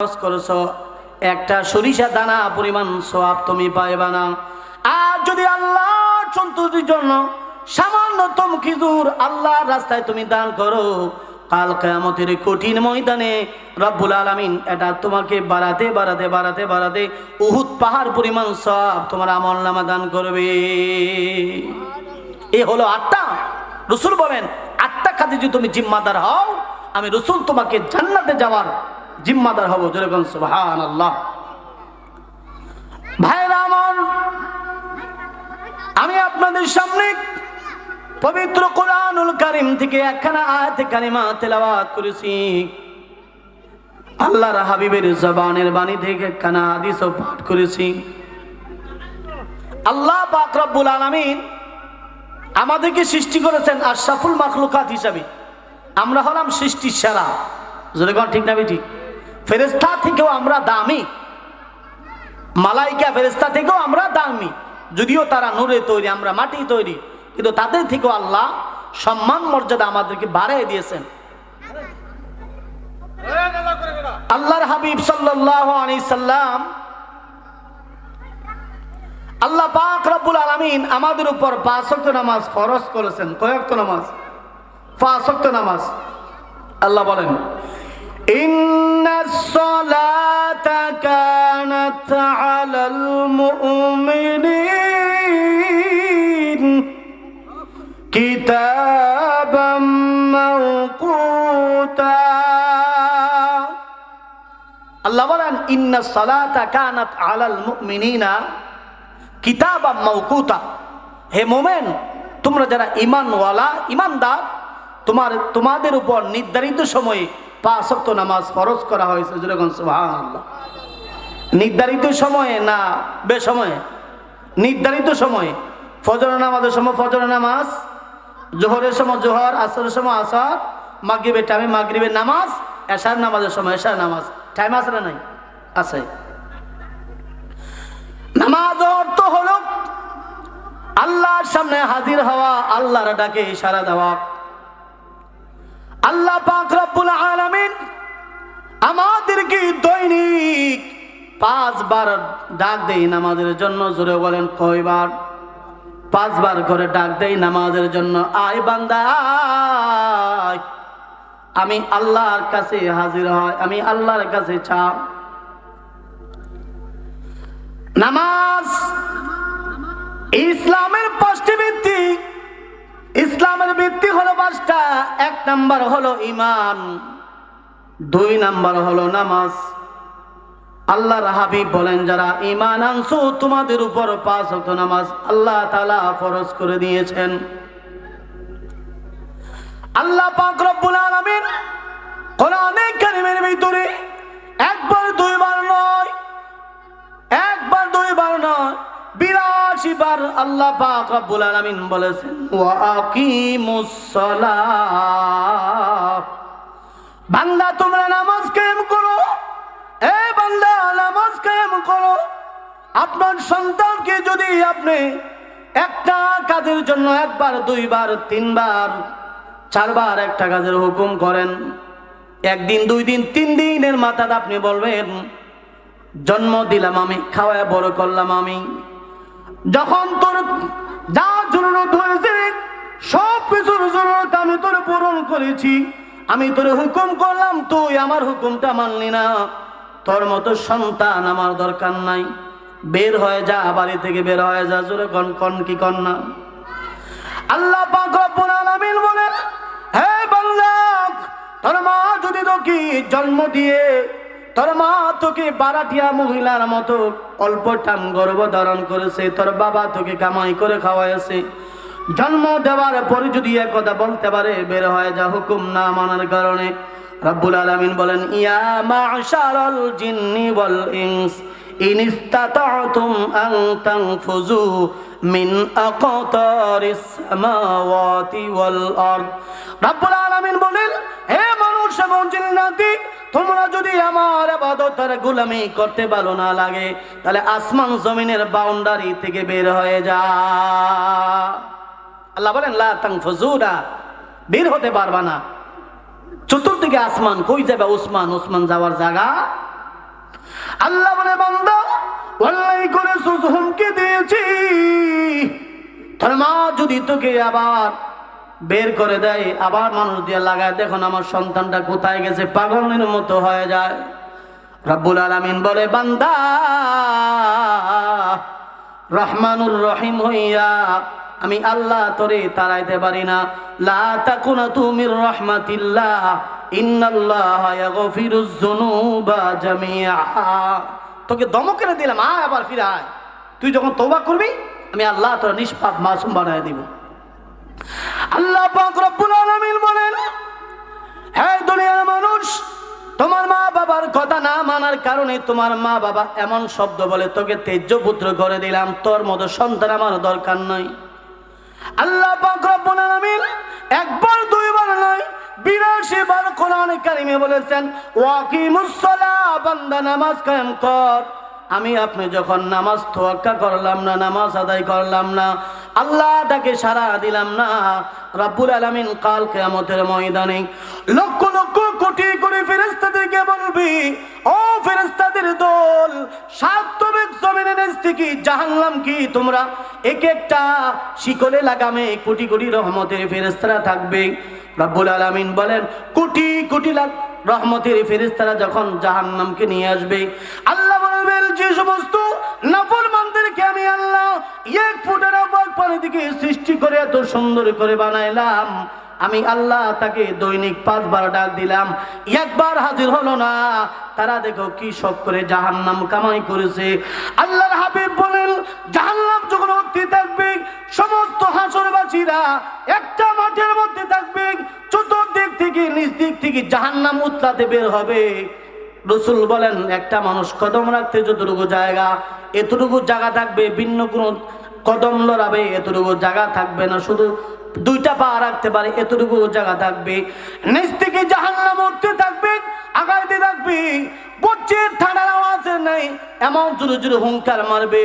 খরচ একটা সরিষা দানা পরিমাণ সওয়াব তুমি পাইবা না। আর যদি আল্লাহ সন্তুষ্টির জন্য সামান্যতম খিজুর আল্লাহর রাস্তায় তুমি দান করো, কাল কেয়ামতের কঠিন ময়দানে রব্বুল আলামিন এটা তোমাকে বাড়াতে বাড়াতে বাড়াতে বাড়াতে উহুদ পাহাড় পরিমাণ সব তোমার আমল নামা দান করবে। এ হলো আটটা। রসুল বলেন, আটটা কাজে যদি তুমি জিম্মাদার হও, আমি রসুল তোমাকে জান্নাতে যাওয়ার জিম্মাদার হব যেরকম সুবহান আল্লাহ ভাইরা আমার, আমি আপনাদের সামনে পবিত্র কোরআনুল কারিম থেকে একখানা আয়াত কারিমা তেলাওয়াত করেছি। আল্লাহর হাবিবের জবানের বাণী থেকে একখানা হাদিসও পাঠ করেছি। আল্লাহ পাক রব্বুল আলামিন আমাদেরকে সৃষ্টি করেছেন আর আশরাফুল মাখলুকাত হিসাবে। আমরা হলাম সৃষ্টির সেরা। যদি ঠিক না ঠিক ফেরেস্তা থেকেও আমরা দামি। মালাইকা ফেরেস্তা থেকেও আমরা দামি। যদিও তারা নূরে তৈরি, আমরা মাটি তৈরি, কিন্তু তাদের থেকেও আল্লাহ সম্মান মর্যাদা আমাদেরকে বাড়িয়ে দিয়েছেন। আল্লাহর হাবিব সাল্লাম আল্লাহ পাক রব্বুল আলামিন আমাদের উপর পাঁচ ওয়াক্ত নামাজ ফরজ করেছেন। কয় ওয়াক্ত নামাজ? পাঁচ ওয়াক্ত নামাজ। আল্লাহ বলেন ইন্নাস কিতাবাম মাওকুতা আল্লাহ বলেন, ইন্না সালাতা কানাত আলাল মুমিনিনা কিতাব মৌকুতা হে মোমেন, তোমরা যারা ইমানওয়ালা ইমানদার তোমার, তোমাদের উপর নির্ধারিত সময়ে পাঁচ ওয়াক্ত নামাজ ফরজ করা হয়েছে। নির্ধারিত সময়ে না, বেসময়ে। নির্ধারিত সময়ে। ফজর নামাজের সময় ফজর নামাজ জোহরের সময় জোহর, আসরের সময় আসর, মাগরিবের টাইমে মাগরিবের নামাজ, এশার নামাজের সময় এশার নামাজ। টাইম আছে না নাই? আছে। নামাজ অর্থ হলো আল্লাহর সামনে হাজির হওয়া, আল্লাহর ডাকে ইশারা দেওয়া। আল্লাহ পাক রব্বুল আলামিন আমাদেরকে দৈনিক পাঁচবার ডাক দেই নামাজের জন্য, জোরে বলেন কয়বার? পাঁচবার করে ডাক দেই নামাজের জন্য। আয় বান্দা আমি আল্লাহর কাছে হাজির হয়, আমি আল্লাহর কাছে চা নামাজ ইসলামের পাঁচটি ভিত্তি। ইসলামের ভিত্তি হলো পাঁচটা। এক নাম্বার হলো ইমান দুই নাম্বার হলো নামাজ। আল্লাহ হাবিব বলেন, যারা ইমান আনছো, তোমাদের উপর পাঁচ হতো নামাজ আল্লাহ তালা ফরজ করে দিয়েছেন। আল্লাহ পাক রব্বুল আলামিন কোরআনে কারিমের ভিতরে একবার, দুইবার নয়, একবার, দুইবার নয় বিরাশি বার আল্লাহ পাক রব্বুল আলামিন বলেছেন, ওয়া আকিমুস বান্দা, তোমরা নামাজ কায়েম আপনার সন্তানকে যদি আপনি একটা কাজের জন্য একবার, দুইবার, তিনবার, চারবার একটা কাজের হুকুম করেন, একদিন দুই দিন তিন দিনের আপনি বলবেন, জন্ম দিলাম আমি, খাওয়ায় বড় করলাম আমি। যখন তোর যা জরুরত হয়েছে সব কিছুর জরুরত আমি তোর পূরণ করেছি। আমি তোর হুকুম করলাম, তুই আমার হুকুমটা মানলি না। তোর মতো সন্তান আমার দরকার নাই। বের হয়ে যা, বাড়ি থেকে বের হয়ে যা। জোরে কন কন কি কন না। আল্লাহ পাক বলেন, হে বান্দা, তোর মা যদি তোকে জন্ম দিয়ে, তোর মা তোকে বারাটিয়া মহিলার মতো অল্প টান গর্ভ ধারণ করেছে, তোর বাবা তোকে কামাই করে খাওয়াইছে জন্ম দেওয়ার পরে যদি কথা বলতে পারে, বের হয়ে যা। হুকুম না মানার কারণে রব্বুল আলামিন বলেন, ইয়া মাশারাল জিন্নি ওয়াল ইনস, ইন ইসতাতাতুম আন তানফুযু মিন আকতারিস সামাওয়াতি ওয়াল আরদ। রব্বুল আলামিন বলেন, হে মানুষ এবং জিন্নাতি তোমরা যদি আমার আবাদতের গোলামি করতে ভালো না লাগে, তাহলে আসমান জমিনের বাউন্ডারি থেকে বের হয়ে যা। আল্লাহ বলেন, লা তানফুজুনা বের হতে পারবা না। চতুর্দিকে আসমান, কই যাবে ওসমান? ওসমান যাওয়ার জায়গা? আল্লাহ বলে, বান্দা, অন্যায় করে হুমকি দিয়েছি। মা যদি তোকে আবার বের করে দেয়, আবার মানুষ দিয়ে লাগায়, দেখুন আমার সন্তানটা কোথায় গেছে, পাগলের মতো হয়ে যায়। রব্বুল আলামিন বলে, বান্দা, রহমানুর রহিম হইয়া আমি আল্লাহ তোরে তারাইতে পারি না। লা তাকুনা তুমির রহমাতিল্লাহ, ইন্নাল্লাহ ইয়াগফিরুজ যুনুবা জামিআ। তোকে দমকেনে দিলাম, আয় আবার ফিরে আয়। তুই যখন তওবা করবি, আমি আল্লাহ তোর নিষ্পাপ মাসুম বানায় দিব। আল্লাহ পাক রব্বুল আলামিন বলেন, হে দুনিয়ার মানুষ, তোমার মা বাবার কথা না মানার কারণে তোমার মা বাবা এমন শব্দ বলে তোকে তেজ্য পুত্র করে দিলাম। তোর মতো সন্তান আমার দরকার নাই। আল্লাহ পাক রব্বুল একবার, দুইবার নয়, বিরাশি বার কোরআন কারিমে বলেছেন, ওয়াকিমুস সালাহ বান্দা নামাজ কায়েম কর। আমি আপনি যখন নামাজ তোয়াক্কা করলাম না, নামাজ আদায় করলাম না আল্লাহটাকে সারা দিলাম না। রাব্বুল আলামিন কাল কিয়ামতের ময়দানে লক্ষ লক্ষ কোটি কোটি ফেরেশতাদেরকে বলবি, ও ফেরেশতাদের দল সাতবেক জমিনের থেকে জাহান্নাম কি তোমরা? এক একটা শিকলে লাগামে কোটি কোটি রহমতের ফেরেশতারা থাকবে। রাব্বুল আলামিন বলেন, কোটি কোটি লাখ রহমতের ফেরেশতারা যখন জাহান্নামকে নিয়ে আসবে, আল্লাহ বলবেন, যে সমস্ত আমি আল্লাহ, এক ফুটের অবাক পানি থেকে সৃষ্টি করে এত সুন্দর করে বানাইলাম। আমি আল্লাহ তাকে দৈনিক পাঁচবার ডাক দিলাম, একবার হাজির হলো না। তারা দেখো কি সব করে জাহান্নাম কামাই করেছে। আল্লাহর হাবিব বলেন, জাহান্নাম যখন উঠতে থাকবে, সমস্ত হাসরবাসীরা একটা মাঠের মধ্যে থাকবে, চতুর্দিক থেকে নিজ দিক থেকে জাহান্নাম উতলাতে বের হবে। রসুল বলেন, একটা মানুষ কদম রাখতে যতটুকু জায়গা এতটুকু জায়গা থাকবে, ভিন্ন কোনো কদম লড়াবে, এতটুকু জায়গা থাকবে না। শুধু দুইটা পা রাখতে পারে, এতটুকু জায়গা থাকবে। নিচ থেকে জাহান্নাম উঠতে থাকবে আগাইতে থাকবে। বচ্ছে ঠান্ডার আওয়াজ নাই, এমন জোরে জোরে হুঙ্কার মারবে।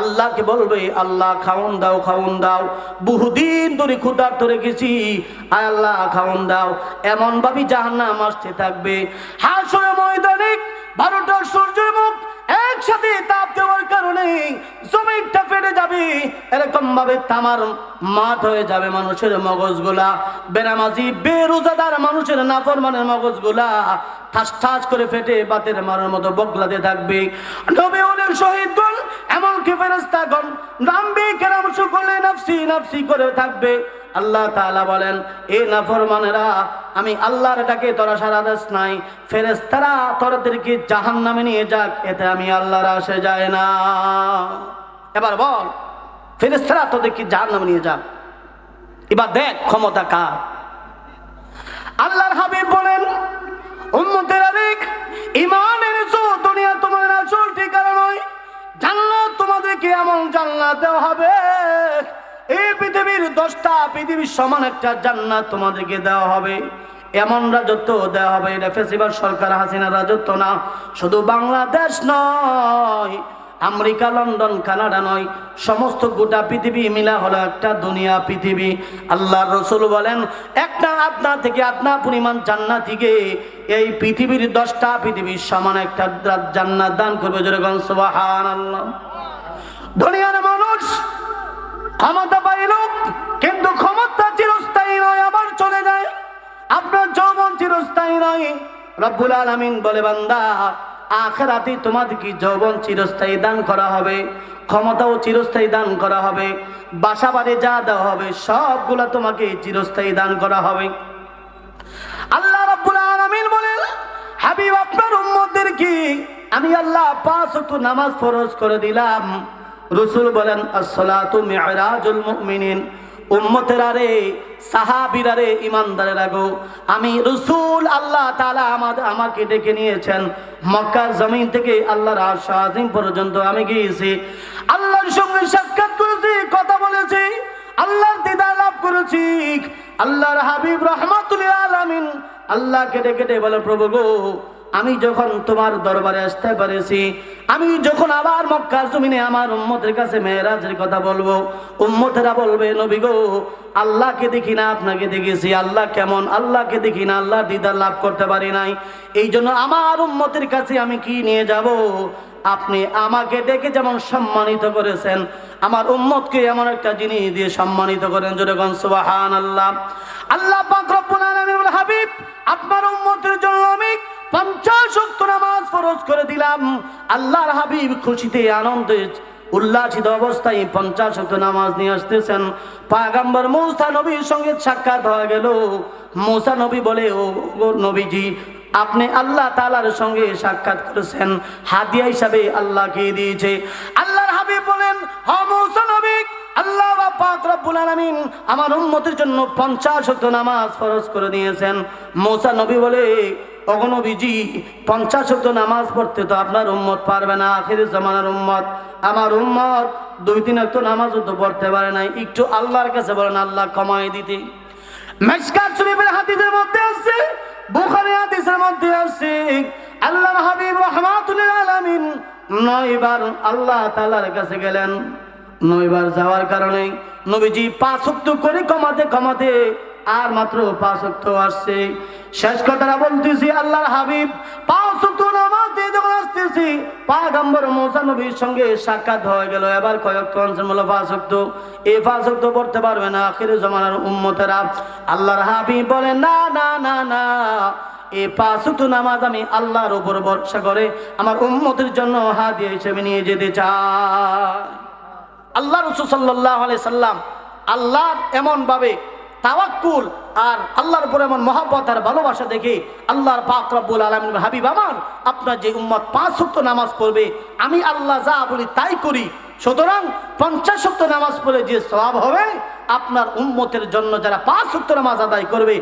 আল্লাহকে বলবে, আল্লাহ, খাওন দাও খাওন দাও। বহুদিন ধরে ক্ষুদার ধরে গেছি আয় আল্লাহ, খাওন দাও। এমন ভাবি জাহান্নাম আসতে থাকবে। হাসরে ময়দানে বারোটার সূর্যের মুখ একসাথে তাপ দেওয়ার কারণে জমিটা ফেটে যাবে। এরকম ভাবে তামার মাঠ হয়ে যাবে মানুষের মগজগুলা। বেনামাজি, বেরোজাদার মানুষের নাফরমানের মগজগুলা ঠাস ঠাস করে ফেটে বাতের মারার মতো বগলাতে থাকবে। নবী অনেক শহীদগণ, এমনকি ফেরেস্তাগণ নাফসি নাফসি করে থাকবে। আল্লাহ তাআলা বলেন, এ নাফরমানেরা, আমি আল্লাহর ডাকে তোরা সারা দেশ নাই। ফেরেস্তারা তোরাদেরকে জাহান নামে নিয়ে যাক, এতে আমি আল্লাহর আসে যায় না। এবার বল ফেরেস্তারা তোদেরকে জাহান নামে নিয়ে যাক। এবার দেখ ক্ষমতা কার। আল্লাহর হাবিব বলেন, উম্মতের আরেক ইমানের চো দুনিয়া তোমাদের আসল ঠিকানা নয়। জান্নাত তোমাদেরকে এমন জান্নাত দেওয়া হবে এই পৃথিবীর দশটা পৃথিবীর সমান একটা জান্নাত তোমাদেরকে দেওয়া হবে। এমন রাজত্ব দেওয়া হবে, এটা ফেসিবাল সরকার হাসিনা রাজত্ব না। শুধু বাংলাদেশ নয়, আমেরিকা, লন্ডন, কানাডা নয়, সমস্ত গোটা পৃথিবী মিলা হলো একটা দুনিয়া পৃথিবী। আল্লাহ রসুল বলেন, একটা আপনা থেকে আপনা পরিমাণ জান্নাতিকে এই পৃথিবীর দশটা পৃথিবীর সমান একটা জান্নাত দান করবে। যেরকম সুবাহান আল্লাহ দুনিয়ার মানুষ ক্ষমতা পাইল কিন্তু ক্ষমতা চিরস্থায়ী নয়, আবার চলে যায়। আপনার যৌবন চিরস্থায়ী নয়। রব্বুল আলামিন বলে, বান্দা, আখেরাতে তোমাদেরকে যৌবন চিরস্থায়ী দান করা হবে? ক্ষমতাও চিরস্থায়ী দান করা হবে। বাসা বাড়ি যা দেওয়া হবে, সবগুলা তোমাকে চিরস্থায়ী দান করা হবে। আল্লাহ রাব্বুল আলামিন বলেন, হাবিব, আপনার উম্মতদের কি? আমি আল্লাহ পাঁচ নামাজ ফরজ করে দিলাম। রসুল বলেন উম্মতেরা রে গো, আমি রসুল আল্লাহ তাআলা আমাদের আমাকে ডেকে নিয়েছেন। জমিন থেকে আল্লাহর পর্যন্ত আমি গিয়েছি। আল্লাহর কথা বলেছি করেছি। আল্লাহর হাবিব রহমাতুল বলে, প্রভু গো আমি যখন তোমার দরবারে আসতে পেরেছি, আমি যখন আবার মক্কার জমিনে আমার উম্মতের কাছে মেয়েরাজের কথা বলব, উম্মতেরা বলবে, নবী গো, আল্লাহকে দেখি না, আপনাকে দেখেছি। আল্লাহ কেমন? আল্লাহকে দেখি না, আল্লাহ দিদার লাভ করতে পারি নাই। এই জন্য আমার উম্মতের কাছে আমি কি নিয়ে যাব? আপনি আমাকে ডেকে যেমন সম্মানিত করেছেন, আমার উম্মতকে এমন একটা জিনিস দিয়ে সম্মানিত করেন যেরকম সুবাহান আল্লাহ আল্লাহ হাবিব, আপনার উম্মতের জন্য আমি পঞ্চাশ ওয়াক্ত নামাজ ফরজ করে দিলাম। আল্লাহর হাবিব খুশিতে, আনন্দে, উল্লাসিত অবস্থায় পঞ্চাশ ওয়াক্ত নামাজ নিয়ে আসতেছেন। পাগাম্বর মৌসা নবীর সঙ্গে সাক্ষাৎ হয়ে গেল। মৌসা নবী বলে, ও নবীজি, আপনি আল্লাহ তালার সঙ্গে সাক্ষাৎ করেছেন। হাদিয়া হিসাবে আল্লাহকে দিয়েছে? আল্লাহর হাবিব বলেন, হ মৌসা নবী, আল্লাহ পাক রব্বুল আলামিন আমার উম্মতের জন্য পঞ্চাশ ওয়াক্ত নামাজ ফরজ করে দিয়েছেন। মৌসা নবী বলে অগনবীজি পঞ্চাশ নামাজ পড়তে তো আপনার উম্মত পারবে না, আখির জামানার উম্মত। আমার উম্মত দুই, তিন ওয়াক্ত নামাজও তো পড়তে পারে নাই। একটু আল্লাহর কাছে বলেন, আল্লাহ কমায় দিতে। আলামিন নয়বার আল্লাহ কাছে গেলেন। যাওয়ার কারণে নবীজি পাঁচ করে কমাতে কমাতে আর মাত্র পাঁচ উক্ত আসছে। শেষ কথাটা বলতেছি, আল্লাহর হাবিব পাঁচ উক্ত নামাজ যখন আসতেছি, পাগম্বর মোসা নবীর সঙ্গে সাক্ষাৎ হয়ে গেল। এবার কয়েক কনসেন বলো পাঁচ এই পাঁচ পড়তে পারবে না আখির জমানার উম্মতেরা। আল্লাহর হাবিব বলে, না না না না। এই পাঁচুত নামাজ আমি আল্লাহর উপর ভরসা করে আমার উম্মতের জন্য হাদিয়া হিসেবে নিয়ে যেতে চাই। আল্লাহ রসুল সাল্লাহ সাল্লাম আল্লাহর এমনভাবে তাওয়াক্কুল আর আল্লাহর উপর এমন মহাব্বত আর ভালোবাসা দেখে আল্লাহর পাক রব্বুল আলমিন হাবিব আমার, আপনার যে উম্মত পাঁচ শক্ত নামাজ পড়বে, আমি আল্লাহ যা বলি তাই করি। সুতরাং পঞ্চাশ সপ্ত নামাজ পড়ে যে স্বভাব হবে, আপনার উম্মতের জন্য যারা পাঁচ শক্ত নামাজ আদায় করবে